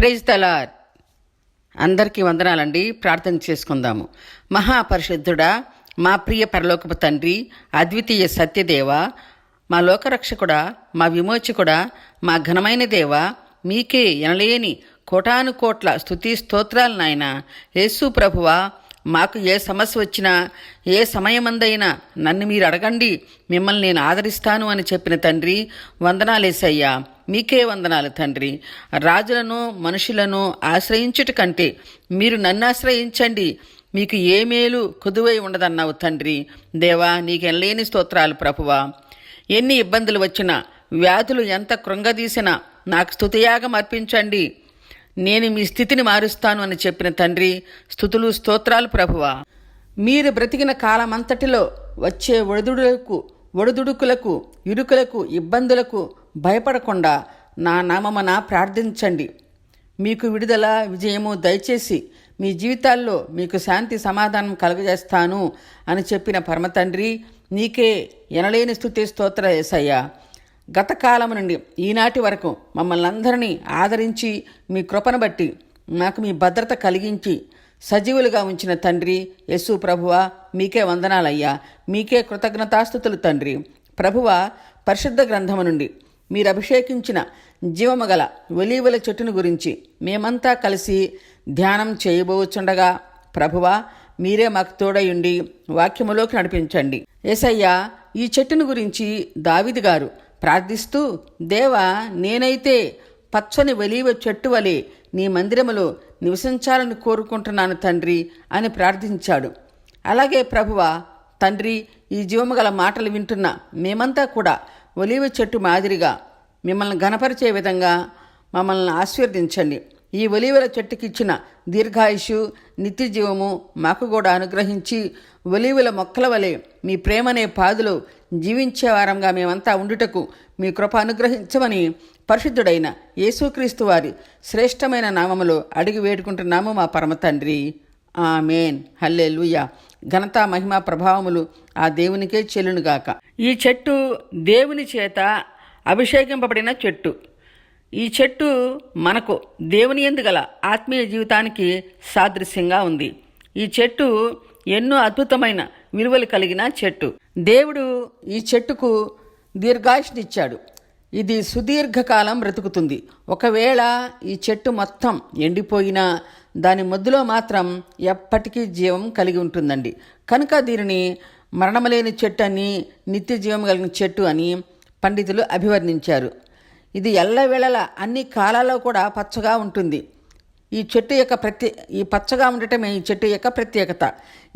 Praise తలార్ అందరికీ వందనాలండి. ప్రార్థన చేసుకుందాము. మహాపరిశుద్ధుడా మా ప్రియ పరలోకపు తండ్రి అద్వితీయ సత్యదేవ మా లోకరక్షకుడా మా విమోచకుడా మా ఘనమైన దేవ మీకే ఎనలేని కోటాను కోట్ల స్తుతి స్తోత్రాలు నాయన. యేసు ప్రభువా మాకు ఏ సమస్య వచ్చినా ఏ సమయమందైనా నన్ను మీరు అడగండి మిమ్మల్ని నేను ఆదరిస్తాను అని చెప్పిన తండ్రి వందనాలేసయ్యా. మీకే వందనాలు తండ్రి. రాజులను మనుషులను ఆశ్రయించుట కంటే మీరు నన్ను ఆశ్రయించండి. మీకు ఏ మేలు కుదువై ఉండదన్నావు తండ్రి. దేవా నీకెనలేని స్తోత్రాలు ప్రభువా. ఎన్ని ఇబ్బందులు వచ్చినా వ్యాధులు ఎంత కృంగదీసినా నాకు స్థుతియాగం అర్పించండి. నేను మీ స్థితిని మారుస్తాను అని చెప్పిన తండ్రి స్థుతులు స్తోత్రాలు ప్రభువా. మీరు బ్రతికిన కాలమంతటిలో వచ్చే ఒడిదుడులకు ఒడిదుడుకులకు ఇరుకులకు ఇబ్బందులకు భయపడకుండా నా నామమన ప్రార్థించండి. మీకు విడుదల విజయము దయచేసి మీ జీవితాల్లో మీకు శాంతి సమాధానం కలుగజేస్తాను అని చెప్పిన పరమతండ్రి నీకే ఎనలేని స్థుతి స్తోత్ర ఏసయ్యా. గత కాలం నుండి ఈనాటి వరకు మమ్మల్ని అందరినీ ఆదరించి మీ కృపను బట్టి నాకు మీ భద్రత కలిగించి సజీవులుగా ఉంచిన తండ్రి యేసు ప్రభువ మీకే వందనాలయ్యా. మీకే కృతజ్ఞతాస్థుతులు తండ్రి. ప్రభువ పరిశుద్ధ గ్రంథము నుండి మీరు అభిషేకించిన జీవము గల ఒలీవల చెట్టును గురించి మేమంతా కలిసి ధ్యానం చేయబోచుండగా ప్రభువా మీరే మాకు తోడయుండి వాక్యములోకి నడిపించండి. ఏసయ్యా ఈ చెట్టును గురించి దావిది గారు ప్రార్థిస్తూ దేవా నేనైతే పచ్చని వెలీవ చెట్టు వలె నీ మందిరములో నివసించాలని కోరుకుంటున్నాను తండ్రి అని ప్రార్థించాడు. అలాగే ప్రభువ తండ్రి ఈ జీవము గల మాటలు వింటున్న మేమంతా కూడా ఒలివ చెట్టు మాదిరిగా మిమ్మల్ని గణపరిచే విధంగా మమ్మల్ని ఆశీర్వదించండి. ఈ ఒలివల చెట్టుకి ఇచ్చిన దీర్ఘాయుషు నిత్య జీవము మాకు కూడా అనుగ్రహించి ఒలివల మొక్కల వలె మీ ప్రేమనే పాదులు జీవించే వారంగా మేమంతా ఉండుటకు మీ కృప అనుగ్రహించమని పరిశుద్ధుడైన యేసుక్రీస్తు వారి శ్రేష్టమైన నామములో అడిగి వేడుకుంటున్నాము మా పరమ తండ్రి. ఆమెన్. హల్లే ఘనత మహిమ ప్రభావములు ఆ దేవునికే చెల్లునుగాక ఈ చెట్టు దేవుని చేత అభిషేకింపబడిన చెట్టు. ఈ చెట్టు మనకు దేవుని ఎందుగల ఆత్మీయ జీవితానికి సాదృశ్యంగా ఉంది. ఈ చెట్టు ఎన్నో అద్భుతమైన విలువలు కలిగిన చెట్టు. దేవుడు ఈ చెట్టుకు దీర్ఘాయుష్నిచ్చాడు. ఇది సుదీర్ఘకాలం బ్రతుకుతుంది. ఒకవేళ ఈ చెట్టు మొత్తం ఎండిపోయినా దాని మధ్యలో మాత్రం ఎప్పటికీ జీవం కలిగి ఉంటుందండి. కనుక దీనిని మరణమలేని చెట్టు అని నిత్య జీవం కలిగిన చెట్టు అని పండితులు అభివర్ణించారు. ఇది ఎల్లవేళల అన్ని కాలాల్లో కూడా పచ్చగా ఉంటుంది. ఈ చెట్టు యొక్క ప్రత్యే ఈ పచ్చగా ఉండటమే ఈ చెట్టు యొక్క ప్రత్యేకత.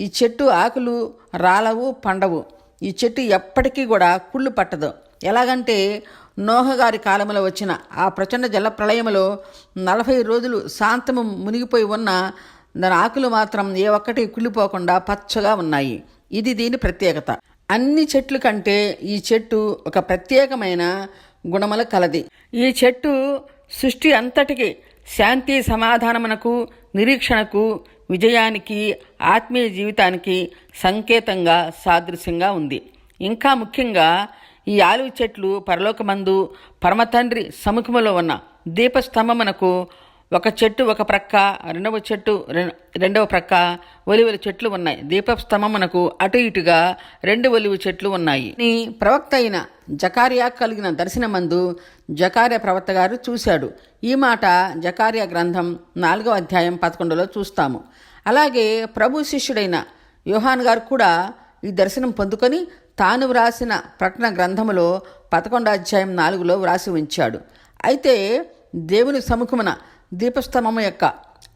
ఈ చెట్టు ఆకులు రాలవు పండవు. ఈ చెట్టు ఎప్పటికీ కూడా కుళ్ళు పట్టదు. ఎలాగంటే నోహగారి కాలంలో వచ్చిన ఆ ప్రచండ జల ప్రళయంలో నలభై రోజులు శాంతము మునిగిపోయి ఉన్న దాని ఆకులు మాత్రం ఏ ఒక్కటి కుళ్ళిపోకుండా పచ్చగా ఉన్నాయి. ఇది దీని ప్రత్యేకత. అన్ని చెట్లు కంటే ఈ చెట్టు ఒక ప్రత్యేకమైన గుణముల కలది. ఈ చెట్టు సృష్టి అంతటికి శాంతి సమాధానమునకు నిరీక్షణకు విజయానికి ఆత్మీయ జీవితానికి సంకేతంగా సాదృశ్యంగా ఉంది. ఇంకా ముఖ్యంగా ఈ ఆలివ్ చెట్లు పరలోకమందు పరమతండ్రి సముఖములో ఉన్న దీపస్తంభమునకు ఒక చెట్టు ఒక ప్రక్క రెండవ చెట్టు రెండవ ప్రక్క ఒలివల చెట్లు ఉన్నాయి. దీపస్తంభమునకు అటు ఇటుగా రెండు ఒలివ చెట్లు ఉన్నాయి. నీ ప్రవక్త అయిన జకారియా కలిగిన దర్శనమందు జకార్య ప్రవక్త గారు చూశాడు. ఈ మాట జకార్య గ్రంథం నాలుగవ అధ్యాయం పదకొండులో చూస్తాము. అలాగే ప్రభు శిష్యుడైన యోహాన్ గారు కూడా ఈ దర్శనం పొందుకొని తాను వ్రాసిన ప్రకటన గ్రంథములో పదకొండో అధ్యాయం నాలుగులో వ్రాసి ఉంచాడు. అయితే దేవుని సముఖమున దీపస్తంభము యొక్క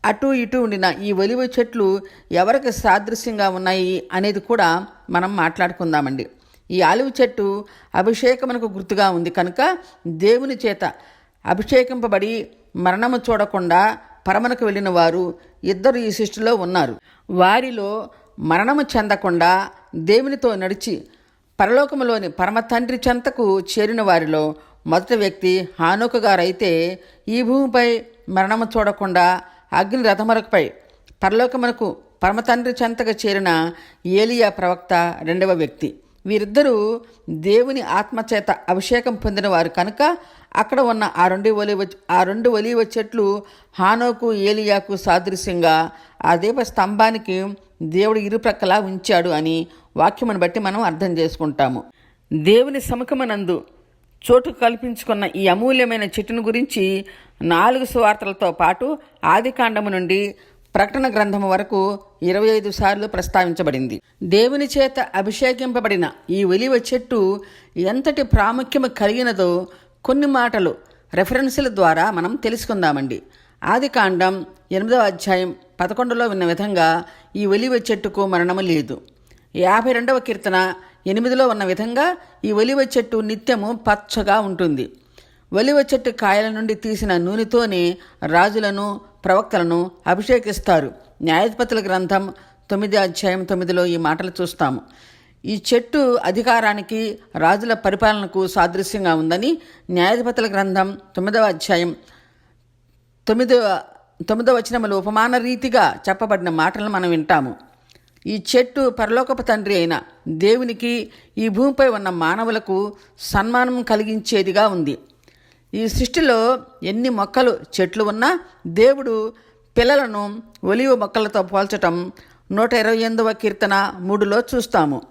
అటు ఇటు ఉండిన ఈ ఒలివ చెట్లు ఎవరికి సాదృశ్యంగా ఉన్నాయి అనేది కూడా మనం మాట్లాడుకుందామండి. ఈ ఆలివ చెట్టు అభిషేకమునకు గుర్తుగా ఉంది. కనుక దేవుని చేత అభిషేకింపబడి మరణము చూడకుండా పరమనకు వెళ్ళిన వారు ఇద్దరు ఈ సృష్టిలో ఉన్నారు. వారిలో మరణము చెందకుండా దేవునితో నడిచి పరలోకములోని పరమ తండ్రి చెంతకు చేరిన వారిలో మొదటి వ్యక్తి హానుక గారైతే ఈ భూమిపై మరణము చూడకుండా అగ్ని రథమరకుపై పరలోకమునకు పరమతండ్రి చెంతగా చేరిన ఏలియా ప్రవక్త రెండవ వ్యక్తి. వీరిద్దరూ దేవుని ఆత్మచేత అభిషేకం పొందినవారు కనుక అక్కడ ఉన్న ఆ రెండు ఒలివ ఆ రెండు ఒలివ చెట్లు హానోకు ఏలియాకు సాదృశ్యంగా ఆ దీప స్తంభానికి దేవుడు ఇరుప్రక్కలా ఉంచాడు అని వాక్యమును బట్టి మనం అర్థం చేసుకుంటాము. దేవుని సముఖమనందు చోటు కల్పించుకున్న ఈ అమూల్యమైన చెట్టును గురించి నాలుగు సువార్తలతో పాటు ఆదికాండము నుండి ప్రకటన గ్రంథము వరకు ఇరవై ఐదు సార్లు ప్రస్తావించబడింది. దేవుని చేత అభిషేకింపబడిన ఈ ఒలివ చెట్టు ఎంతటి ప్రాముఖ్యము కలిగినదో కొన్ని మాటలు రెఫరెన్సుల ద్వారా మనం తెలుసుకుందామండి. ఆదికాండం ఎనిమిదవ అధ్యాయం పదకొండులో విన్న విధంగా ఈ ఒలివ చెట్టుకు మరణము లేదు. యాభై రెండవ కీర్తన ఎనిమిదిలో ఉన్న విధంగా ఈ ఒలివ చెట్టు నిత్యము పచ్చగా ఉంటుంది. ఒలివ చెట్టు కాయల నుండి తీసిన నూనెతోనే రాజులను ప్రవక్తలను అభిషేకిస్తారు. న్యాయపతుల గ్రంథం తొమ్మిది అధ్యాయం తొమ్మిదిలో ఈ మాటలు చూస్తాము. ఈ చెట్టు అధికారానికి రాజుల పరిపాలనకు సాదృశ్యంగా ఉందని న్యాయాధిపతుల గ్రంథం తొమ్మిదవ అధ్యాయం తొమ్మిదవ తొమ్మిదవ వచనములు ఉపమాన రీతిగా చెప్పబడిన మాటలను మనం వింటాము. ఈ చెట్టు పరలోకపు తండ్రి అయిన దేవునికి ఈ భూమిపై ఉన్న మానవులకు సన్మానం కలిగించేదిగా ఉంది. ఈ సృష్టిలో ఎన్ని మొక్కలు చెట్లు ఉన్నా దేవుడు పిల్లలను ఒలివ మొక్కలతో పోల్చటం నూట ఇరవై ఎనిమిదవ కీర్తన మూడులో చూస్తాము.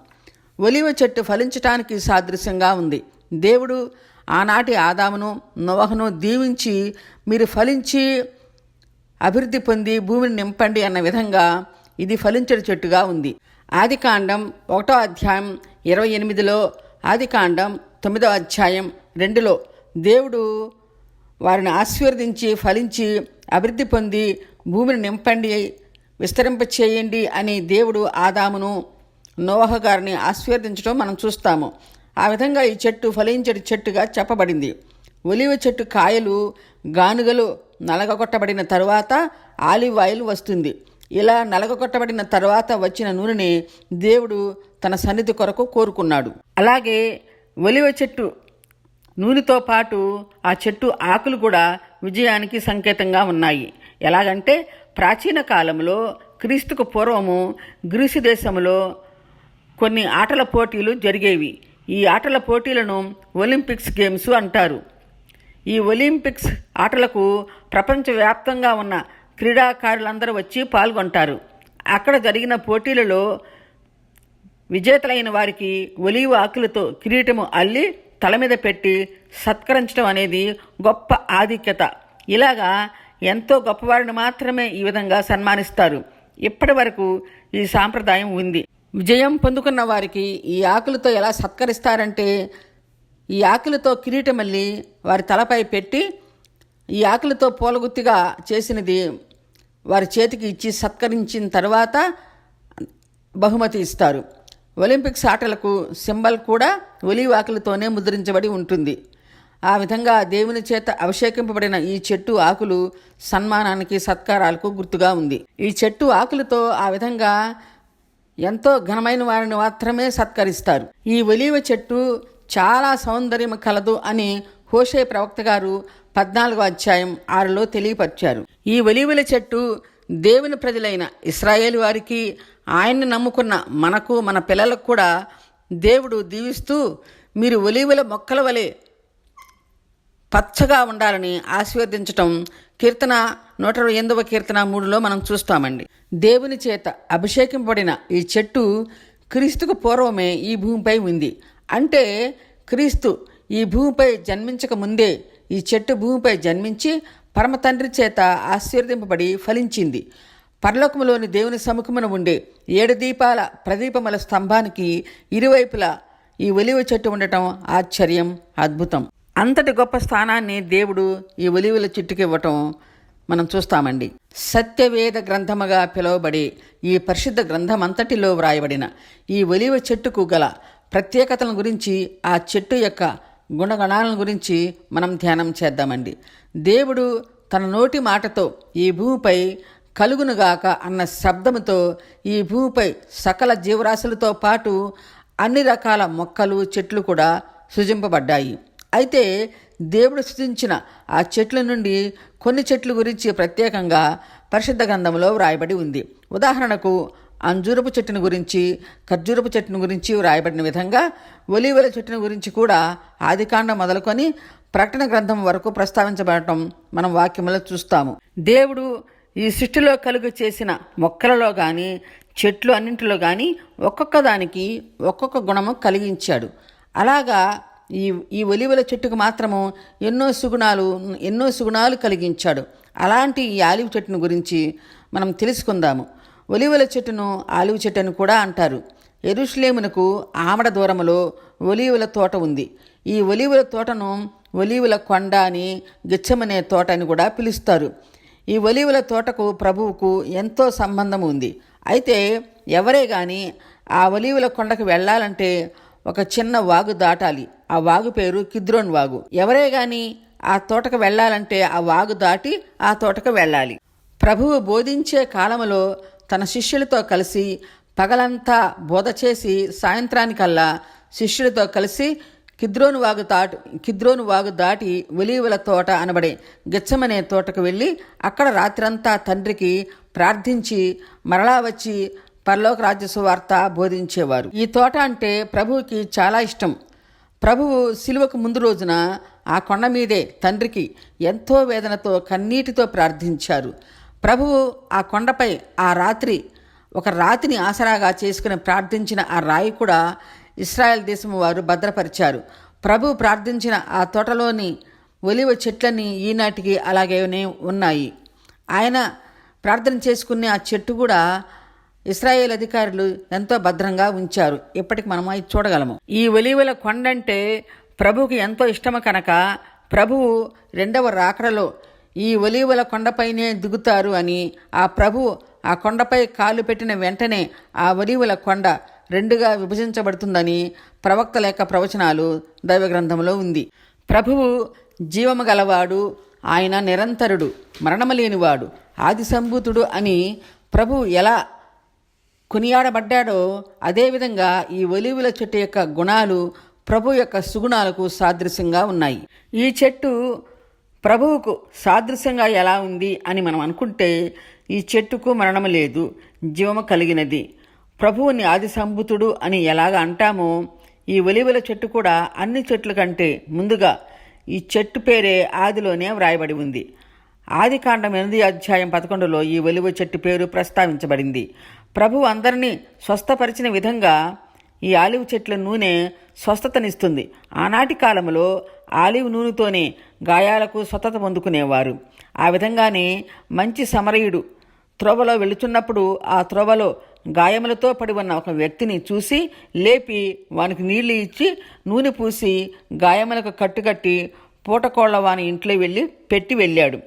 ఒలివ చెట్టు ఫలించటానికి సాదృశ్యంగా ఉంది. దేవుడు ఆనాటి ఆదామును నోహను దీవించి మీరు ఫలించి అభివృద్ధి పొంది భూమిని నింపండి అన్న విధంగా ఇది ఫలించడి చెట్టుగా ఉంది. ఆదికాండం ఒకటో అధ్యాయం ఇరవై ఎనిమిదిలో ఆదికాండం తొమ్మిదో అధ్యాయం రెండులో దేవుడు వారిని ఆశీర్వదించి ఫలించి అభివృద్ధి పొంది భూమిని నింపండి విస్తరింప చేయండి అని దేవుడు ఆదామును నోవహ గారిని ఆశీర్వదించడం మనం చూస్తాము. ఆ విధంగా ఈ చెట్టు ఫలించడి చెట్టుగా చెప్పబడింది. ఒలివ చెట్టు కాయలు గానుగలు నలగొట్టబడిన తరువాత ఆలివ్ ఆయిల్ వస్తుంది. ఇలా నలగొట్టబడిన తర్వాత వచ్చిన నూనెని దేవుడు తన సన్నిధి కొరకు కోరుకున్నాడు. అలాగే ఒలివ చెట్టు నూనెతో పాటు ఆ చెట్టు ఆకులు కూడా విజయానికి సంకేతంగా ఉన్నాయి. ఎలాగంటే ప్రాచీన కాలంలో క్రీస్తుకు పూర్వము గ్రీసు దేశంలో కొన్ని ఆటల పోటీలు జరిగేవి. ఈ ఆటల పోటీలను ఒలింపిక్స్ గేమ్స్ అంటారు. ఈ ఒలింపిక్స్ ఆటలకు ప్రపంచవ్యాప్తంగా ఉన్న క్రీడాకారులందరూ వచ్చి పాల్గొంటారు. అక్కడ జరిగిన పోటీలలో విజేతలైన వారికి ఒలివ ఆకులతో కిరీటము అల్లి తల మీద పెట్టి సత్కరించడం అనేది గొప్ప ఆధిక్యత. ఇలాగా ఎంతో గొప్పవారిని మాత్రమే ఈ విధంగా సన్మానిస్తారు. ఇప్పటి వరకు ఈ సాంప్రదాయం ఉంది. విజయం పొందుకున్న వారికి ఈ ఆకులతో ఎలా సత్కరిస్తారంటే ఈ ఆకులతో కిరీటమల్లి వారి తలపై పెట్టి ఈ ఆకులతో పూలగుత్తిగా చేసినది వారి చేతికి ఇచ్చి సత్కరించిన తర్వాత బహుమతి ఇస్తారు. ఒలింపిక్స్ ఆటలకు సింబల్ కూడా ఒలివాకులతోనే ముద్రించబడి ఉంటుంది. ఆ విధంగా దేవుని చేత అభిషేకింపబడిన ఈ చెట్టు ఆకులు సన్మానానికి సత్కారాలకు గుర్తుగా ఉంది. ఈ చెట్టు ఆకులతో ఆ విధంగా ఎంతో ఘనమైన వారిని మాత్రమే సత్కరిస్తారు. ఈ ఒలివ చెట్టు చాలా సౌందర్యం కలదు అని హోషే ప్రవక్త గారు పద్నాలుగో అధ్యాయం ఆరులో తెలియపరిచారు. ఈ ఒలివల చెట్టు దేవుని ప్రజలైన ఇస్రాయేల్ వారికి ఆయన్ని నమ్ముకున్న మనకు మన పిల్లలకు కూడా దేవుడు దీవిస్తూ మీరు ఒలివల మొక్కల వలె పచ్చగా ఉండాలని ఆశీర్వదించటం కీర్తన నూట ఇరవై ఎనిమిదవ కీర్తన మూడులో మనం చూస్తామండి. దేవుని చేత అభిషేకింపబడిన ఈ చెట్టు క్రీస్తుకు పూర్వమే ఈ భూమిపై ఉంది. అంటే క్రీస్తు ఈ భూమిపై జన్మించక ముందే ఈ చెట్టు భూమిపై జన్మించి పరమ తండ్రి చేత ఆశీర్దింపబడి ఫలించింది. పరలోకములోని దేవుని సముఖమున ఉండే ఏడు దీపాల ప్రదీపముల స్తంభానికి ఇరువైపులా ఈ ఒలివ చెట్టు ఉండటం ఆశ్చర్యం అద్భుతం. అంతటి గొప్ప స్థానాన్ని దేవుడు ఈ ఒలివల చెట్టుకి ఇవ్వటం మనం చూస్తామండి. సత్యవేద గ్రంథముగా పిలువబడే ఈ పరిశుద్ధ గ్రంథం అంతటిలో వ్రాయబడిన ఈ ఒలివ చెట్టుకు గల ప్రత్యేకతల గురించి ఆ చెట్టు యొక్క గుణగణాలను గురించి మనం ధ్యానం చేద్దామండి. దేవుడు తన నోటి మాటతో ఈ భూమిపై కలుగునుగాక అన్న శబ్దముతో ఈ భూమిపై సకల జీవరాశులతో పాటు అన్ని రకాల మొక్కలు చెట్లు కూడా సృజింపబడ్డాయి. అయితే దేవుడు సృజించిన ఆ చెట్ల నుండి కొన్ని చెట్ల గురించి ప్రత్యేకంగా పరిశుద్ధ గ్రంథంలో వ్రాయబడి ఉంది. ఉదాహరణకు అంజూరపు చెట్టును గురించి ఖర్జూరపు చెట్టును గురించి వ్రాయబడిన విధంగా ఒలీవల చెట్టును గురించి కూడా ఆదికాండం మొదలుకొని ప్రకటన గ్రంథం వరకు ప్రస్తావించబడటం మనం వాక్యములో చూస్తాము. దేవుడు ఈ సృష్టిలో కలుగు చేసిన మొక్కలలో కానీ చెట్లు అన్నింటిలో కానీ ఒక్కొక్క దానికి ఒక్కొక్క గుణము కలిగించాడు. అలాగా ఈ ఈ ఒలివల చెట్టుకు మాత్రము ఎన్నో సుగుణాలు ఎన్నో సుగుణాలు కలిగించాడు. అలాంటి ఈ ఆలివ్ చెట్టును గురించి మనం తెలుసుకుందాము. ఒలివల చెట్టును ఆలివ్ చెట్టు అని కూడా అంటారు. ఎరుష్లేమునకు ఆమడ దూరములో ఒలీవుల తోట ఉంది. ఈ ఒలీవుల తోటను ఒలీవుల కొండ అని గిచ్చమనే తోట అని కూడా పిలుస్తారు. ఈ ఒలీవుల తోటకు ప్రభువుకు ఎంతో సంబంధం ఉంది. అయితే ఎవరే కానీ ఆ ఒలీవుల కొండకు వెళ్ళాలంటే ఒక చిన్న వాగు దాటాలి. ఆ వాగు పేరు కిద్రోన్ వాగు. ఎవరే కానీ ఆ తోటకు వెళ్ళాలంటే ఆ వాగు దాటి ఆ తోటకు వెళ్ళాలి. ప్రభువు బోధించే కాలంలో తన శిష్యులతో కలిసి పగలంతా బోధ చేసి సాయంత్రానికల్లా శిష్యులతో కలిసి కిద్రోను వాగు దాటి కిద్రోను వాగు దాటి ఒలీవల తోట అనబడే గిచ్చమనే తోటకు వెళ్ళి అక్కడ రాత్రంతా తండ్రికి ప్రార్థించి మరలా వచ్చి పరలోక రాజ్య సువార్త బోధించేవారు. ఈ తోట అంటే ప్రభువుకి చాలా ఇష్టం. ప్రభువు శిలువకు ముందు రోజున ఆ కొండ మీదే తండ్రికి ఎంతో వేదనతో కన్నీటితో ప్రార్థించారు. ప్రభువు ఆ కొండపై ఆ రాత్రి ఒక రాతిని ఆసరాగా చేసుకుని ప్రార్థించిన ఆ రాయి కూడా ఇస్రాయెల్ దేశం వారు భద్రపరిచారు. ప్రభు ప్రార్థించిన ఆ తోటలోని ఒలివ చెట్లన్నీ ఈనాటికి అలాగేనే ఉన్నాయి. ఆయన ప్రార్థన చేసుకునే ఆ చెట్టు కూడా ఇస్రాయేల్ అధికారులు ఎంతో భద్రంగా ఉంచారు. ఇప్పటికి మనం అది చూడగలము. ఈ ఒలివల కొండంటే ప్రభువుకి ఎంతో ఇష్టము కనుక ప్రభువు రెండవ రాకడలో ఈ ఒలీవల కొండపైనే దిగుతారు అని ఆ ప్రభు ఆ కొండపై కాలు పెట్టిన వెంటనే ఆ ఒలీవల కొండ రెండుగా విభజించబడుతుందని ప్రవక్త లేక ప్రవచనాలు దైవ గ్రంథంలో ఉంది. ప్రభువు జీవము గలవాడు ఆయన నిరంతరుడు మరణమలేనివాడు ఆది సంభూతుడు అని ప్రభు ఎలా కొనియాడబడ్డాడో అదేవిధంగా ఈ ఒలివుల చెట్టు యొక్క గుణాలు ప్రభు యొక్క సుగుణాలకు సాదృశ్యంగా ఉన్నాయి. ఈ చెట్టు ప్రభువుకు సాదృశ్యంగా ఎలా ఉంది అని మనం అనుకుంటే ఈ చెట్టుకు మరణము లేదు జీవము కలిగినది. ప్రభువుని ఆది సంభూతుడు అని ఎలాగ అంటామో ఈ ఒలివల చెట్టు కూడా అన్ని చెట్ల కంటే ముందుగా ఈ చెట్టు పేరే ఆదిలోనే వ్రాయబడి ఉంది. ఆది కాండం ఎనిమిది అధ్యాయం పదకొండులో ఈ ఒలివ చెట్టు పేరు ప్రస్తావించబడింది. ప్రభు అందరినీ స్వస్థపరిచిన విధంగా ఈ ఆలివ్ చెట్ల నూనె స్వస్థతనిస్తుంది. ఆనాటి కాలంలో ఆలివ్ నూనెతోనే గాయాలకు స్వతత పొందుకునేవారు. ఆ విధంగానే మంచి సమరయుడు త్రోవలో వెళుతున్నప్పుడు ఆ త్రోవలో గాయములతో పడి ఉన్న ఒక వ్యక్తిని చూసి లేపి వానికి నీళ్ళు ఇచ్చి నూనె పూసి గాయములకు కట్టుకట్టి పూటకోళ్ళ వాని ఇంట్లో వెళ్ళి పెట్టి వెళ్ళాడు.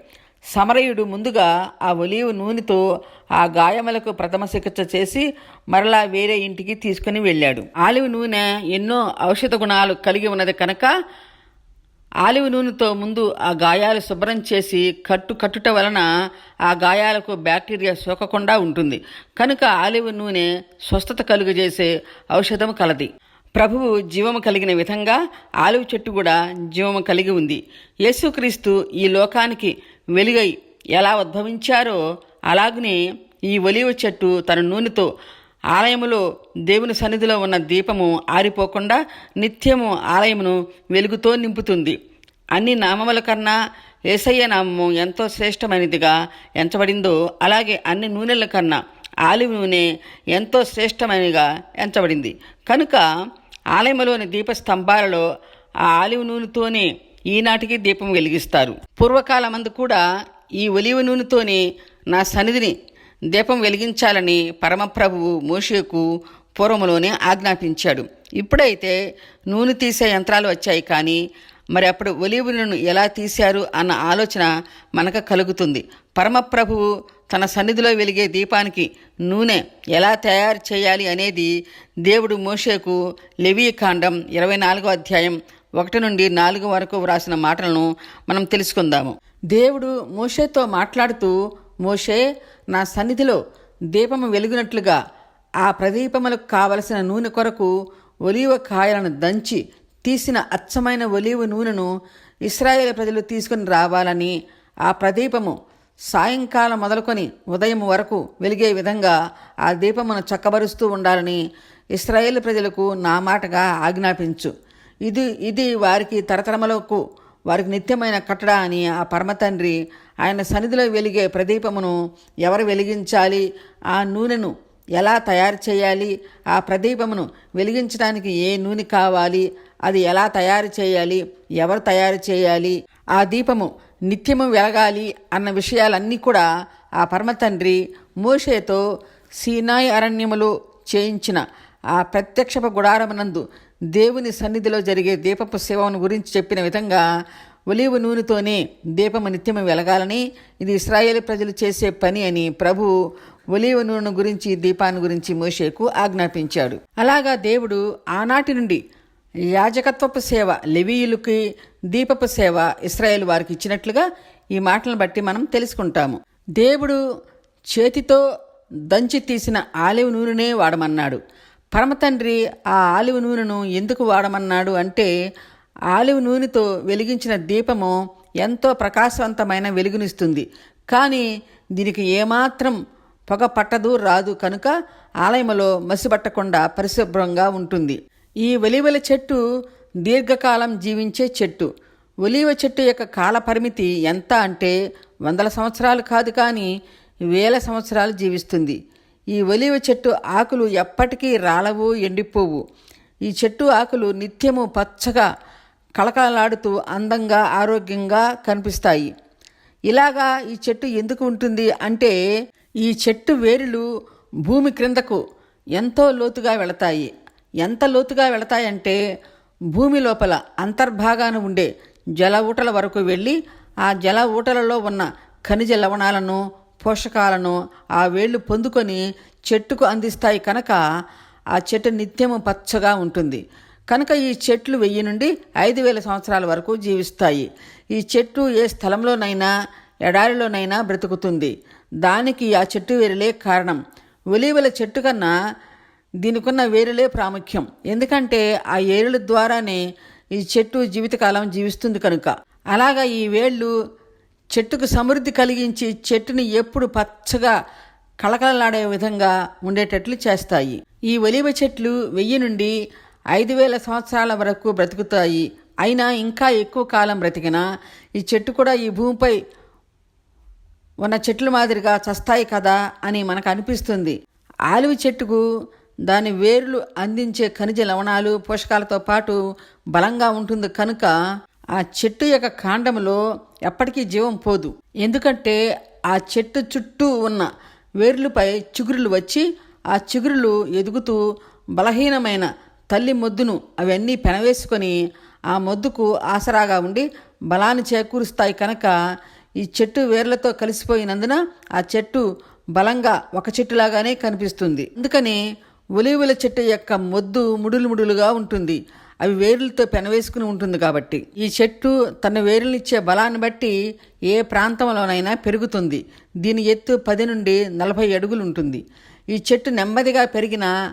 సమరయుడు ముందుగా ఆ ఒలీవు నూనెతో ఆ గాయములకు ప్రథమ చికిత్స చేసి మరలా వేరే ఇంటికి తీసుకుని వెళ్ళాడు. ఆలివ్ నూనె ఎన్నో ఔషధ గుణాలు కలిగి ఉన్నది కనుక ఆలివ్ నూనెతో ముందు ఆ గాయాలు శుభ్రం చేసి కట్టు కట్టుట వలన ఆ గాయాలకు బ్యాక్టీరియా సోకకుండా ఉంటుంది. కనుక ఆలివ్ నూనె స్వస్థత కలుగజేసే ఔషధం కలది. ప్రభువు జీవము కలిగిన విధంగా ఆలివ్ చెట్టు కూడా జీవము కలిగి ఉంది. యేసుక్రీస్తు ఈ లోకానికి వెలుగై ఎలా ఉద్భవించారో అలాగనే ఈ ఒలివ చెట్టు తన నూనెతో ఆలయములో దేవుని సన్నిధిలో ఉన్న దీపము ఆరిపోకుండా నిత్యము ఆలయమును వెలుగుతో నింపుతుంది. అన్ని నామముల కన్నా ఏసయ్య నామము ఎంతో శ్రేష్టమైనదిగా ఎంచబడిందో అలాగే అన్ని నూనెల కన్నా ఆలివ్ నూనె ఎంతో శ్రేష్టమైనదిగా ఎంచబడింది. కనుక ఆలయములోని దీపస్తంభాలలో ఆ ఆలివ్ నూనెతోనే ఈనాటికి దీపం వెలిగిస్తారు. పూర్వకాలమందు కూడా ఈ ఒలివ నూనెతోనే నా సన్నిధిని దీపం వెలిగించాలని పరమప్రభువు మోషేకు పూర్వములోనే ఆజ్ఞాపించాడు. ఇప్పుడైతే నూనె తీసే యంత్రాలు వచ్చాయి కానీ మరి అప్పుడు ఒలివ ఎలా తీశారు అన్న ఆలోచన మనకు కలుగుతుంది. పరమప్రభువు తన సన్నిధిలో వెలిగే దీపానికి నూనె ఎలా తయారు చేయాలి అనేది దేవుడు మోషేకు లెవీకాండం ఇరవై నాలుగో అధ్యాయం ఒకటి నుండి నాలుగు వరకు వ్రాసిన మాటలను మనం తెలుసుకుందాము. దేవుడు మోషేతో మాట్లాడుతూ మోషే నా సన్నిధిలో దీపము వెలుగునట్లుగా ఆ ప్రదీపములకు కావలసిన నూనె కొరకు ఒలీవ కాయలను దంచి తీసిన అచ్చమైన ఒలీవ నూనెను ఇస్రాయేల్ ప్రజలు తీసుకుని రావాలని ఆ ప్రదీపము సాయంకాలం మొదలుకొని ఉదయం వరకు వెలిగే విధంగా ఆ దీపమును చక్కబరుస్తూ ఉండాలని ఇస్రాయేల్ ప్రజలకు నా మాటగా ఆజ్ఞాపించు. ఇది ఇది వారికి తరతరములకు వారికి నిత్యమైన కట్టడ అని ఆ పరమతండ్రి ఆయన సన్నిధిలో వెలిగే ప్రదీపమును ఎవరు వెలిగించాలి? ఆ నూనెను ఎలా తయారు చేయాలి? ఆ ప్రదీపమును వెలిగించడానికి ఏ నూనె కావాలి? అది ఎలా తయారు చేయాలి? ఎవరు తయారు చేయాలి? ఆ దీపము నిత్యము వెలగాలి అన్న విషయాలన్నీ కూడా ఆ పరమతండ్రి మోషేతో సీనాయి అరణ్యములు చేయించిన ఆ ప్రత్యక్షప గుడారమునందు దేవుని సన్నిధిలో జరిగే దీపపు సేవను గురించి చెప్పిన విధంగా ఒలివ నూనెతోనే దీపము నిత్యము వెలగాలని ఇది ఇస్రాయేల్ ప్రజలు చేసే పని అని ప్రభు ఒలివ నూనె గురించి దీపాన్ని గురించి మోషేకు ఆజ్ఞాపించాడు. అలాగా దేవుడు ఆనాటి నుండి యాజకత్వపు సేవ లెవీయులకి దీపపు సేవ ఇస్రాయేల్ వారికి ఇచ్చినట్లుగా ఈ మాటలను బట్టి మనం తెలుసుకుంటాము. దేవుడు చేతితో దంచి తీసిన ఆలివ్ నూనెనే వాడమన్నాడు. పరమతండ్రి ఆ ఆలివ్ నూనెను ఎందుకు వాడమన్నాడు అంటే ఆలివ్ నూనెతో వెలిగించిన దీపము ఎంతో ప్రకాశవంతమైన వెలుగునిస్తుంది. కానీ దీనికి ఏమాత్రం పొగ పట్టదు రాదు కనుక ఆలయములో మసిబట్టకుండా పరిశుభ్రంగా ఉంటుంది. ఈ ఒలివల చెట్టు దీర్ఘకాలం జీవించే చెట్టు. ఒలివ చెట్టు యొక్క కాల పరిమితి ఎంత అంటే వందల సంవత్సరాలు కాదు కానీ వేల సంవత్సరాలు జీవిస్తుంది. ఈ ఒలివ చెట్టు ఆకులు ఎప్పటికీ రాలవు ఎండిపోవు. ఈ చెట్టు ఆకులు నిత్యము పచ్చగా కళకళలాడుతూ అందంగా ఆరోగ్యంగా కనిపిస్తాయి. ఇలాగా ఈ చెట్టు ఎందుకు ఉంటుంది అంటే ఈ చెట్టు వేరులు భూమి క్రిందకు ఎంతో లోతుగా వెళతాయి. ఎంత లోతుగా వెళతాయంటే భూమి లోపల అంతర్భాగాన ఉండే జల ఊటల వరకు వెళ్ళి ఆ జల ఊటలలో ఉన్న ఖనిజ లవణాలను పోషకాలను ఆ వేళ్ళు పొందుకొని చెట్టుకు అందిస్తాయి కనుక ఆ చెట్టు నిత్యము పచ్చగా ఉంటుంది. కనుక ఈ చెట్లు వెయ్యి నుండి ఐదు వేల సంవత్సరాల వరకు జీవిస్తాయి. ఈ చెట్టు ఏ స్థలంలోనైనా ఎడారిలోనైనా బ్రతుకుతుంది. దానికి ఆ చెట్టు వేరులే కారణం. ఒలీవల చెట్టు కన్నా దీనికున్న వేరులే ప్రాముఖ్యం. ఎందుకంటే ఆ ఏరుల ద్వారానే ఈ చెట్టు జీవితకాలం జీవిస్తుంది కనుక. అలాగా ఈ వేళ్ళు చెట్టుకు సమృద్ధి కలిగించి చెట్టుని ఎప్పుడు పచ్చగా కళకళలాడే విధంగా ఉండేటట్లు చేస్తాయి. ఈ ఒలివ చెట్లు వెయ్యి నుండి ఐదు వేల సంవత్సరాల వరకు బ్రతుకుతాయి. అయినా ఇంకా ఎక్కువ కాలం బ్రతికినా ఈ చెట్టు కూడా ఈ భూమిపై ఉన్న చెట్ల మాదిరిగా చస్తాయి కదా అని మనకు అనిపిస్తుంది. ఆలివి చెట్టుకు దాని వేర్లు అందించే ఖనిజ లవణాలు పోషకాలతో పాటు బలంగా ఉంటుంది కనుక ఆ చెట్టు యొక్క కాండంలో ఎప్పటికీ జీవం పోదు. ఎందుకంటే ఆ చెట్టు చుట్టూ ఉన్న వేర్లపై చిగురులు వచ్చి ఆ చిగురులు ఎదుగుతూ బలహీనమైన తల్లి మొద్దును అవన్నీ పెనవేసుకొని ఆ మొద్దుకు ఆసరాగా ఉండి బలాన్ని చేకూరుస్తాయి కనుక ఈ చెట్టు వేర్లతో కలిసిపోయినందున ఆ చెట్టు బలంగా ఒక చెట్టులాగానే కనిపిస్తుంది. అందుకని ఒలివుల చెట్టు యొక్క మొద్దు ముడులు ముడులుగా ఉంటుంది. అవి వేర్లతో పెనవేసుకుని ఉంటుంది కాబట్టి. ఈ చెట్టు తన వేరులనిచ్చే బలాన్ని బట్టి ఏ ప్రాంతంలోనైనా పెరుగుతుంది. దీని ఎత్తు పది నుండి నలభై అడుగులు ఉంటుంది. ఈ చెట్టు నెమ్మదిగా పెరిగిన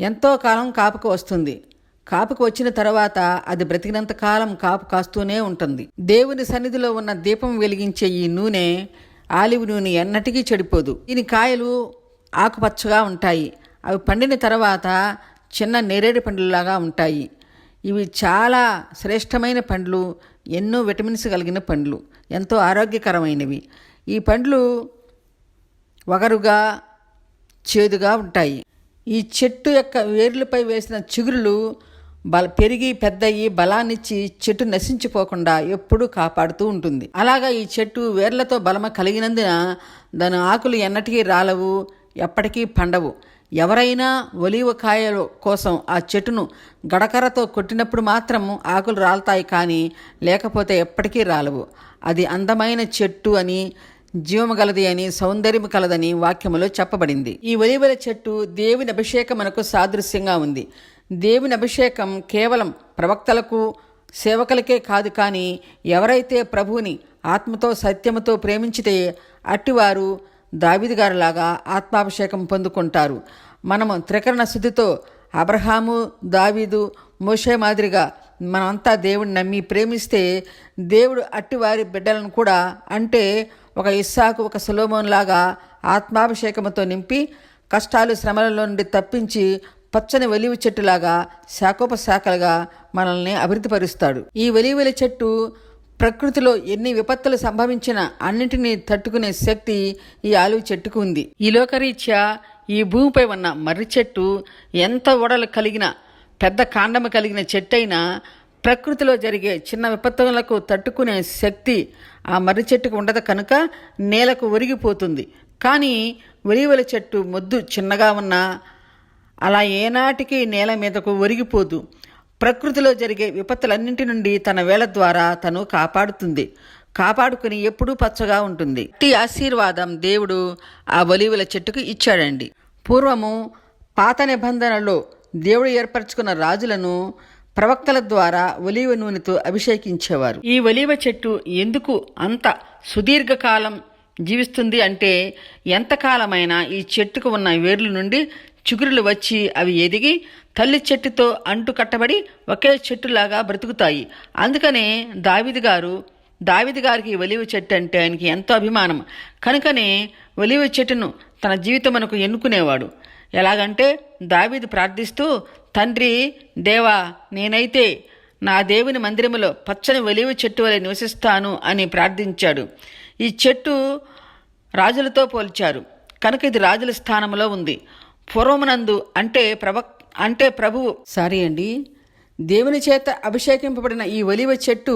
ఎంతో కాలం కాపుకు వస్తుంది. కాపుకు వచ్చిన తర్వాత అది బ్రతికినంత కాలం కాపు కాస్తూనే ఉంటుంది. దేవుని సన్నిధిలో ఉన్న దీపం వెలిగించే ఈ నూనె ఆలివ్ నూనె ఎన్నటికీ చెడిపోదు. దీని కాయలు ఆకుపచ్చగా ఉంటాయి. అవి పండిన తర్వాత చిన్న నేరేడు పండ్లలాగా ఉంటాయి. ఇవి చాలా శ్రేష్టమైన పండ్లు ఎన్నో విటమిన్స్ కలిగిన పండ్లు ఎంతో ఆరోగ్యకరమైనవి. ఈ పండ్లు వగరుగా చేదుగా ఉంటాయి. ఈ చెట్టు యొక్క వేర్లపై వేసిన చిగురులు బల పెరిగి పెద్దయి బలాన్నిచ్చి చెట్టు నశించిపోకుండా ఎప్పుడూ కాపాడుతూ ఉంటుంది. అలాగా ఈ చెట్టు వేర్లతో బలమ కలిగినందున దాని ఆకులు ఎన్నటికీ రాలవు ఎప్పటికీ పండవు. ఎవరైనా ఒలివ కాయల కోసం ఆ చెట్టును గడకరతో కొట్టినప్పుడు మాత్రం ఆకులు రాలుతాయి కానీ లేకపోతే ఎప్పటికీ రాలవు. అది అందమైన చెట్టు అని జీవము గలది అని సౌందర్యము కలదని వాక్యములో చెప్పబడింది. ఈ ఒలివల చెట్టు దేవుని అభిషేకం మనకు సాదృశ్యంగా ఉంది. దేవుని అభిషేకం కేవలం ప్రవక్తలకు సేవకులకే కాదు కానీ ఎవరైతే ప్రభువుని ఆత్మతో సత్యముతో ప్రేమించితే అట్టివారు దావిది గారిలాగా ఆత్మాభిషేకం పొందుకుంటారు. మనము త్రికరణ శుద్ధితో అబ్రహాము దావీదు మోషే మాదిరిగా మనమంతా దేవుడిని నమ్మి ప్రేమిస్తే దేవుడు అట్టివారి బిడ్డలను కూడా అంటే ఒక ఇస్సాకు ఒక సులోమోన్లాగా ఆత్మాభిషేకముతో నింపి కష్టాలు శ్రమలలో నుండి తప్పించి పచ్చని ఒలివ చెట్టులాగా శాఖోపశాఖలుగా మనల్ని అభివృద్ధిపరుస్తాడు. ఈ ఒలివల చెట్టు ప్రకృతిలో ఎన్ని విపత్తులు సంభవించినా అన్నింటినీ తట్టుకునే శక్తి ఈ ఆలివ చెట్టుకు ఉంది. ఈ లోకరీత్యా ఈ భూమిపై ఉన్న మర్రి చెట్టు ఎంత ఓడలు కలిగిన పెద్ద కాండము కలిగిన చెట్టైనా ప్రకృతిలో జరిగే చిన్న విపత్తులకు తట్టుకునే శక్తి ఆ మర్రి చెట్టుకు ఉండదు కనుక నేలకు ఒరిగిపోతుంది. కానీ ఒలివల చెట్టు మొద్దు చిన్నగా ఉన్నా అలా ఏనాటికి నేల మీదకు ఒరిగిపోదు. ప్రకృతిలో జరిగే విపత్తులన్నింటి నుండి తన వేళ ద్వారా తను కాపాడుతుంది. కాపాడుకుని ఎప్పుడూ పచ్చగా ఉంటుంది. ఈ ఆశీర్వాదం దేవుడు ఆ ఒలివల చెట్టుకు ఇచ్చాడండి. పూర్వము పాత నిబంధనలో దేవుడు ఏర్పరచుకున్న రాజులను ప్రవక్తల ద్వారా ఒలివ నూనెతో అభిషేకించేవారు. ఈ ఒలివ చెట్టు ఎందుకు అంత సుదీర్ఘకాలం జీవిస్తుంది అంటే ఎంతకాలమైనా ఈ చెట్టుకు ఉన్న వేర్ల నుండి చిగురులు వచ్చి అవి ఎదిగి తల్లి చెట్టుతో అంటు కట్టబడి ఒకే చెట్టులాగా బ్రతుకుతాయి. అందుకనే దావిది గారు దావిది గారికి ఒలివ చెట్టు అంటే ఆయనకి ఎంతో అభిమానం. కనుకనే ఒలివ చెట్టును తన జీవితమునకు ఎన్నుకునేవాడు. ఎలాగంటే దావీదు ప్రార్థిస్తూ తండ్రి దేవా నేనైతే నా దేవుని మందిరములో పచ్చని ఒలివ చెట్టు వలె నివసిస్తాను అని ప్రార్థించాడు. ఈ చెట్టు రాజులతో పోల్చారు. కనుక ఇది రాజుల స్థానంలో ఉంది. పూర్వమునందు అంటే ప్రభ అంటే ప్రభువు సారీ అండి. దేవుని చేత అభిషేకింపబడిన ఈ ఒలివ చెట్టు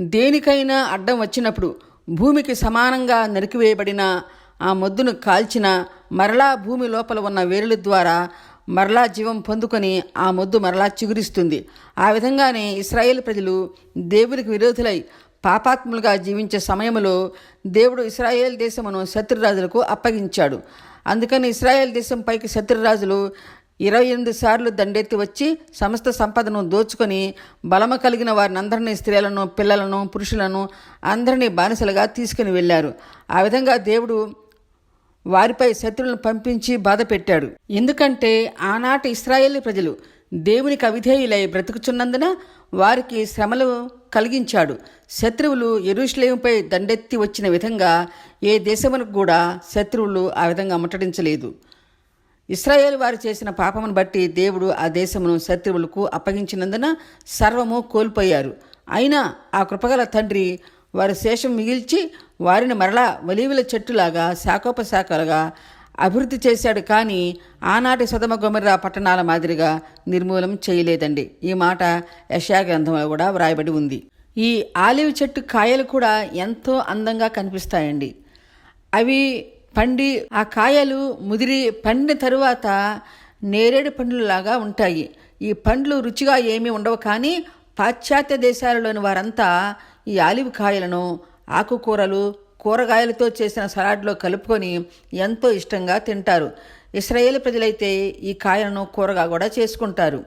దేనికైనా అడ్డం వచ్చినప్పుడు భూమికి సమానంగా నరికివేయబడిన ఆ మొద్దును కాల్చిన మరలా భూమి లోపల ఉన్న వేరుల ద్వారా మరలా జీవం పొందుకొని ఆ మొద్దు మరలా చిగురిస్తుంది. ఆ విధంగానే ఇస్రాయేల్ ప్రజలు దేవునికి విరోధులై పాపాత్ములుగా జీవించే సమయంలో దేవుడు ఇస్రాయేల్ దేశమును శత్రురాజులకు అప్పగించాడు. అందుకని ఇస్రాయేల్ దేశం పైకి శత్రురాజులు ఇరవై ఎనిమిది సార్లు దండెత్తి వచ్చి సమస్త సంపదను దోచుకొని బలమ కలిగిన వారిని అందరినీ స్త్రీలను పిల్లలను పురుషులను అందరినీ బానిసలుగా తీసుకుని వెళ్ళారు. ఆ విధంగా దేవుడు వారిపై శత్రువులను పంపించి బాధ పెట్టాడు ఎందుకంటే ఆనాటి ఇస్రాయేలీ ప్రజలు దేవునికి అవిధేయులై బ్రతుకుచున్నందున వారికి శ్రమలు కలిగించాడు. శత్రువులు ఎరుషులేముపై దండెత్తి వచ్చిన విధంగా ఏ దేశమునకు కూడా శత్రువులు ఆ విధంగా ముట్టడించలేదు. ఇస్రాయేల్ వారు చేసిన పాపమును బట్టి దేవుడు ఆ దేశమును శత్రువులకు అప్పగించినందున సర్వము కోల్పోయారు. అయినా ఆ కృపగల తండ్రి వారి శేషం మిగిల్చి వారిని మరలా ఒలీవుల చెట్టులాగా శాఖోపశాఖలుగా అభివృద్ధి చేశాడు కానీ ఆనాటి సదమ గొమర్రా పట్టణాల మాదిరిగా నిర్మూలం చేయలేదండి. ఈ మాట యశా గ్రంథంలో కూడా వ్రాయబడి ఉంది. ఈ ఆలివ్ చెట్టు కాయలు కూడా ఎంతో అందంగా కనిపిస్తాయండి. అవి పండి ఆ కాయలు ముదిరి పండిన తరువాత నేరేడు పండ్లలాగా ఉంటాయి. ఈ పండ్లు రుచిగా ఏమీ ఉండవు కానీ పాశ్చాత్య దేశాలలోని వారంతా ఈ ఆలివ్ కాయలను ఆకుకూరలు కూరగాయలతో చేసిన సలాడ్లో కలుపుకొని ఎంతో ఇష్టంగా తింటారు. ఇస్రాయేల్ ప్రజలైతే ఈ కాయలను కూరగా కూడా చేసుకుంటారు.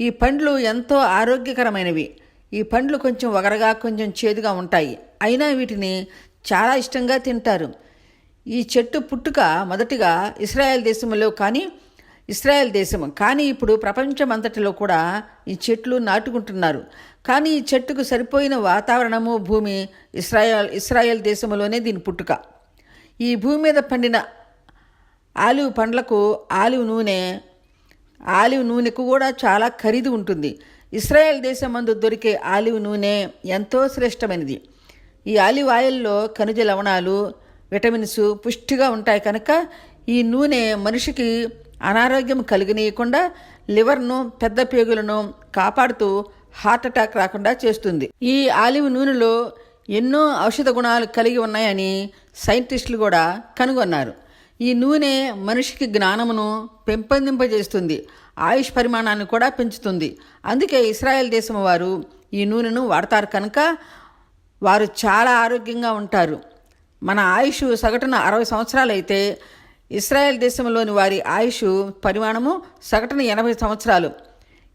ఈ పండ్లు ఎంతో ఆరోగ్యకరమైనవి. ఈ పండ్లు కొంచెం వగరగా కొంచెం చేదుగా ఉంటాయి. అయినా వీటిని చాలా ఇష్టంగా తింటారు. ఈ చెట్టు పుట్టుక మొదటిగా ఇస్రాయెల్ దేశంలో కానీ ఇస్రాయెల్ దేశం. కానీ ఇప్పుడు ప్రపంచం అంతటిలో కూడా ఈ చెట్లు నాటుకుంటున్నారు. కానీ ఈ చెట్టుకు సరిపోయిన వాతావరణము భూమి ఇస్రాయల్ ఇస్రాయెల్ దేశంలోనే దీని పుట్టుక. ఈ భూమి మీద పండిన ఆలివ్ పండ్లకు ఆలివ్ నూనె ఆలివ్ నూనెకు కూడా చాలా ఖరీదు ఉంటుంది. ఇస్రాయెల్ దేశం మందు దొరికే ఆలివ్ నూనె ఎంతో శ్రేష్టమైనది. ఈ ఆలివ్ ఆయిల్లో ఖనిజ లవణాలు విటమిన్స్ పుష్టిగా ఉంటాయి కనుక ఈ నూనె మనిషికి అనారోగ్యం కలిగనీయకుండా లివర్ను పెద్ద పేగులను కాపాడుతూ హార్ట్ అటాక్ రాకుండా చేస్తుంది. ఈ ఆలివ్ నూనెలో ఎన్నో ఔషధ గుణాలు కలిగి ఉన్నాయని సైంటిస్టులు కూడా కనుగొన్నారు. ఈ నూనె మనిషికి జ్ఞానమును పెంపొందింపజేస్తుంది ఆయుష్ పరిమాణాన్ని కూడా పెంచుతుంది. అందుకే ఇస్రాయెల్ దేశం వారు ఈ నూనెను వాడతారు కనుక వారు చాలా ఆరోగ్యంగా ఉంటారు. మన ఆయుష్ సగటున అరవై సంవత్సరాలు అయితే ఇస్రాయెల్ దేశంలోని వారి ఆయుష్ పరిమాణము సగటున ఎనభై సంవత్సరాలు.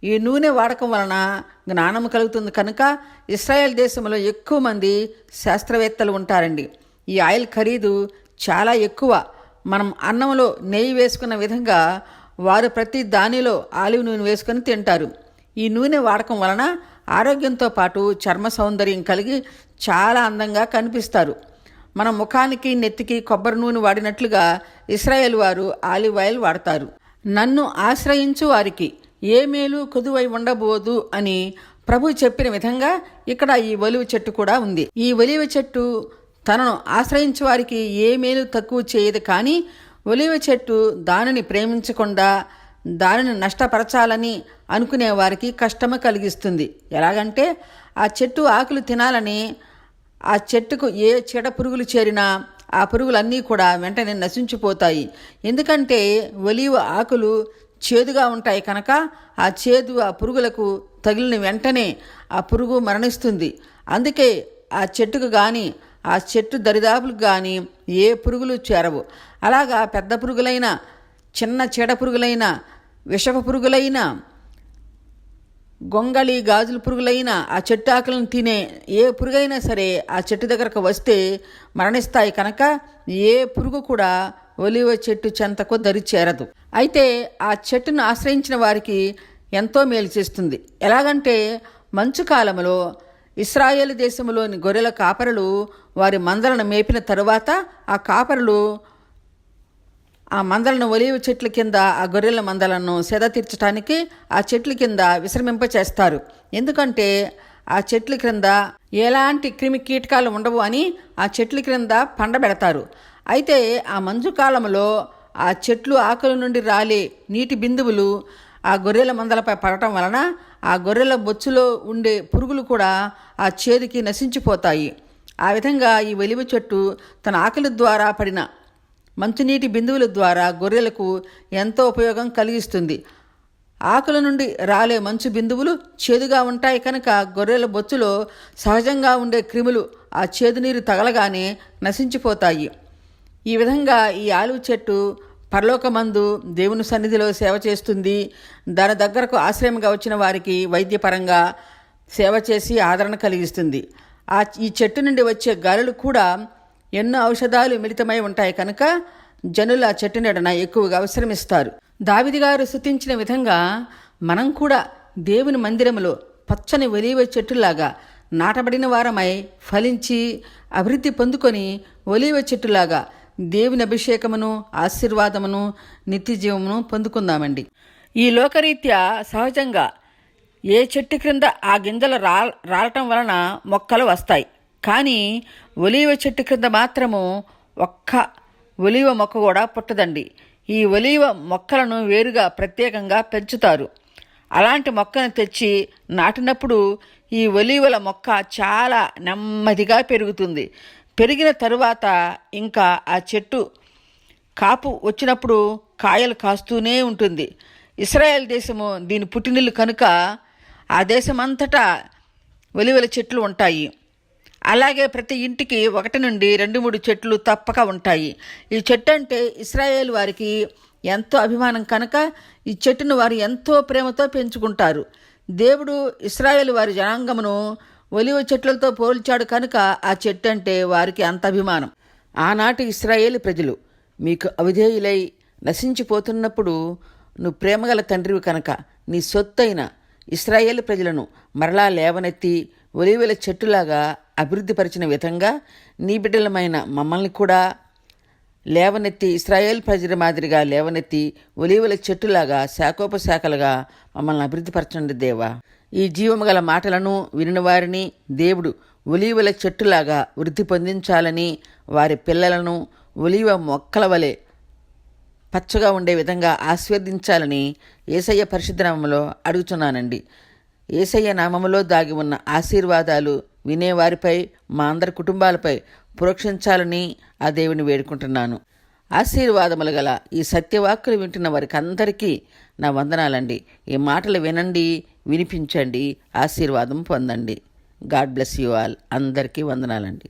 ఈ నూనె వాడకం వలన జ్ఞానం కలుగుతుంది కనుక ఇస్రాయెల్ దేశంలో ఎక్కువ మంది శాస్త్రవేత్తలు ఉంటారండి. ఈ ఆయిల్ ఖరీదు చాలా ఎక్కువ. మనం అన్నంలో నెయ్యి వేసుకున్న విధంగా వారు ప్రతి దానిలో ఆలివ్ నూనె వేసుకొని తింటారు. ఈ నూనె వాడకం వలన ఆరోగ్యంతో పాటు చర్మ సౌందర్యం కలిగి చాలా అందంగా కనిపిస్తారు. మన ముఖానికి నెత్తికి కొబ్బరి నూనె వాడినట్లుగా ఇస్రాయేల్ వారు ఆలివ్ ఆయిల్ వాడతారు. నన్ను ఆశ్రయించు వారికి ఏ మేలు కొదువై ఉండబోదు అని ప్రభు చెప్పిన విధంగా ఇక్కడ ఈ ఒలివ చెట్టు కూడా ఉంది. ఈ ఒలివ చెట్టు తనను ఆశ్రయించే వారికి ఏ మేలు తక్కువ చేయదు కానీ ఒలివ చెట్టు దానిని ప్రేమించకుండా దానిని నష్టపరచాలని అనుకునే వారికి కష్టము కలిగిస్తుంది. ఎలాగంటే ఆ చెట్టు ఆకులు తినాలని ఆ చెట్టుకు ఏ చీడ పురుగులు చేరినా ఆ పురుగులన్నీ కూడా వెంటనే నశించిపోతాయి. ఎందుకంటే ఒలివ ఆకులు చేదుగా ఉంటాయి కనుక ఆ చేదు ఆ పురుగులకు తగిలిన వెంటనే ఆ పురుగు మరణిస్తుంది. అందుకే ఆ చెట్టుకు కానీ ఆ చెట్టు దరిదాపులకు కానీ ఏ పురుగులు చేరవు. అలాగా పెద్ద పురుగులైన చిన్న చీడ పురుగులైన విషప పురుగులైన గొంగళి గాజుల పురుగులైన ఆ చెట్టు ఆకులను తినే ఏ పురుగైనా సరే ఆ చెట్టు దగ్గరకు వస్తే మరణిస్తాయి కనుక ఏ పురుగు కూడా ఒలివ చెట్టు చెంతకు దరి చేరదు. అయితే ఆ చెట్టును ఆశ్రయించిన వారికి ఎంతో మేలు చేస్తుంది. ఎలాగంటే మంచు కాలంలో ఇస్రాయేల్ దేశంలోని గొర్రెల కాపరులు వారి మందలను మేపిన తరువాత ఆ కాపరులు ఆ మందలను ఒలివ చెట్ల కింద ఆ గొర్రెల మందలను సెద తీర్చడానికి ఆ చెట్ల కింద విశ్రమింప చేస్తారు ఎందుకంటే ఆ చెట్ల క్రింద ఎలాంటి క్రిమి కీటకాలు ఉండవు అని ఆ చెట్ల క్రింద పండబెడతారు అయితే ఆ మంజు కాలంలో ఆ చెట్లు ఆకుల నుండి రాలే నీటి బిందువులు ఆ గొర్రెల మందలపై పడటం వలన ఆ గొర్రెల బొచ్చులో ఉండే పురుగులు కూడా ఆ చేదుకి నశించిపోతాయి. ఆ విధంగా ఈ వెలివ చెట్టు తన ఆకలి ద్వారా పడిన మంచినీటి బిందువుల ద్వారా గొర్రెలకు ఎంతో ఉపయోగం కలిగిస్తుంది. ఆకుల నుండి రాలే మంచు బిందువులు చేదుగా ఉంటాయి కనుక గొర్రెల బొచ్చులో సహజంగా ఉండే క్రిములు ఆ చేదు నీరు తగలగానే నశించిపోతాయి. ఈ విధంగా ఈ ఆలువ చెట్టు పరలోకమందు దేవుని సన్నిధిలో సేవ చేస్తుంది. దాని దగ్గరకు ఆశ్రయంగా వచ్చిన వారికి వైద్యపరంగా సేవ చేసి ఆదరణ కలిగిస్తుంది. ఆ ఈ చెట్టు నుండి వచ్చే గాలులు కూడా ఎన్నో ఔషధాలు మిళితమై ఉంటాయి కనుక జనులు ఆ చెట్టు నీడన ఎక్కువగా అవసరమిస్తారు. దావిది గారు శృతించిన విధంగా మనం కూడా దేవుని మందిరములో పచ్చని ఒలీవ చెట్టులాగా నాటబడిన వారమై ఫలించి అభివృద్ధి పొందుకొని ఒలీవ చెట్టులాగా దేవుని అభిషేకమును ఆశీర్వాదమును నిత్యజీవమును పొందుకుందామండి. ఈ లోకరీత్యా సహజంగా ఏ చెట్టు క్రింద ఆ గింజలు రా రాలటం వలన మొక్కలు వస్తాయి. కానీ ఒలీవ చెట్టు క్రింద మాత్రము ఒక్క ఒలీవ మొక్క కూడా పుట్టదండి. ఈ ఒలీవ మొక్కలను వేరుగా ప్రత్యేకంగా పెంచుతారు. అలాంటి మొక్కను తెచ్చి నాటినప్పుడు ఈ ఒలీవల మొక్క చాలా నెమ్మదిగా పెరుగుతుంది. పెరిగిన తరువాత ఇంకా ఆ చెట్టు కాపు వచ్చినప్పుడు కాయలు కాస్తూనే ఉంటుంది. ఇస్రాయేల్ దేశము దీని పుట్టినిల్లు కనుక ఆ దేశమంతటా ఒలివల చెట్లు ఉంటాయి. అలాగే ప్రతి ఇంటికి ఒకటి నుండి రెండు మూడు చెట్లు తప్పక ఉంటాయి. ఈ చెట్టు అంటే ఇస్రాయేల్ వారికి ఎంతో అభిమానం కనుక ఈ చెట్టును వారు ఎంతో ప్రేమతో పెంచుకుంటారు. దేవుడు ఇస్రాయేల్ వారి జనాంగమును ఒలివ చెట్లతో పోల్చాడు కనుక ఆ చెట్టు అంటే వారికి అంత అభిమానం. ఆనాటి ఇస్రాయేల్ ప్రజలు మీకు అవిధేయులై నశించిపోతున్నప్పుడు నువ్వు ప్రేమగల తండ్రివి కనుక నీ సొత్తైన ఇస్రాయేల్ ప్రజలను మరలా లేవనెత్తి ఒలివెల చెట్టులాగా అభివృద్ధిపరిచిన విధంగా నీ బిడ్డలమైన మమ్మల్ని కూడా లేవనెత్తి ఇస్రాయేల్ ప్రజల మాదిరిగా లేవనెత్తి ఒలివల చెట్టులాగా శాఖోపశాఖలుగా మమ్మల్ని అభివృద్ధిపరచండి దేవా. ఈ జీవము గల మాటలను వినిన వారిని దేవుడు ఒలీవల చెట్టులాగా వృద్ధి పొందించాలని వారి పిల్లలను ఒలివ మొక్కల వలె పచ్చగా ఉండే విధంగా ఆశీర్వదించాలని ఏసయ్య పరిశుద్ధనామంలో అడుగుతున్నానండి ఏసయ్య నామములో దాగి ఉన్న ఆశీర్వాదాలు వినేవారిపై మా అందరి కుటుంబాలపై ప్రోక్షించాలని ఆ దేవుని వేడుకుంటున్నాను. ఆశీర్వాదములు గల ఈ సత్యవాక్కులు వింటున్న వారికి అందరికీ నా వందనాలండి. ఈ మాటలు వినండి వినిపించండి ఆశీర్వాదం పొందండి. God bless you all. అందరికీ వందనాలండి.